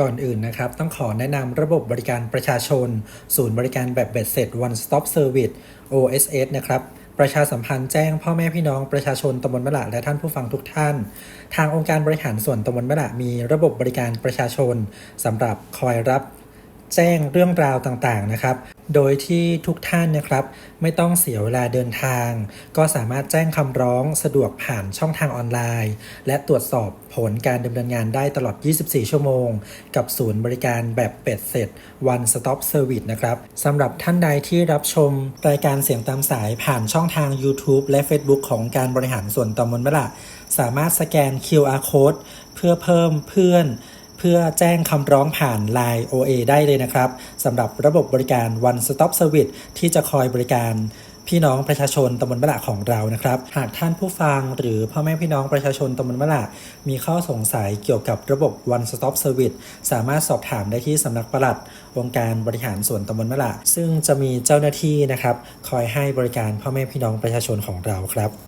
ก่อนอื่นนะครับ ต้องขอแนะนำระบบบริการประชาชน ศูนย์บริการแบบเบ็ดเสร็จ One Stop Service OSS นะครับประชาสัมพันธ์แจ้งพ่อแม่พี่น้องประชาชนตำบลมะละและท่านผู้ฟังทุกท่าน ทางองค์การบริหารส่วนตำบลมะละมีระบบบริการประชาชนสำหรับคอยรับ แจ้งเรื่องราวต่างๆนะครับ โดยที่ทุกท่านนะครับ ไม่ต้องเสียเวลาเดินทาง ก็สามารถแจ้งคำร้องสะดวกผ่านช่องทางออนไลน์ และตรวจสอบผลการดำเนินงานได้ตลอด 24 ชั่วโมง กับศูนย์บริการแบบเป็ดเสร็จ One Stop Service นะครับสำหรับท่านใดที่รับชมรายการเสียงตามสายผ่านช่องทาง YouTube และ Facebook ของการบริหารส่วนตำบลมะละสามารถสแกน QR Code เพื่อเพิ่มเพื่อน พื่อแจ้งคำร้องผ่าน Line OA ได้เลยนะครับสำหรับระบบบริการ One Stop Service ที่จะคอยบริการพี่น้องประชาชนตำบลมะละของเรานะครับ หากท่านผู้ฟังหรือพ่อแม่พี่น้องประชาชนตำบลมะละมีข้อสงสัยเกี่ยวกับระบบ One Stop Service สามารถสอบถามได้ที่สำนักปลัดองค์การบริหารส่วนตำบลมะละซึ่งจะมีเจ้าหน้าที่นะครับ คอยให้บริการพ่อแม่พี่น้องประชาชนของเราครับ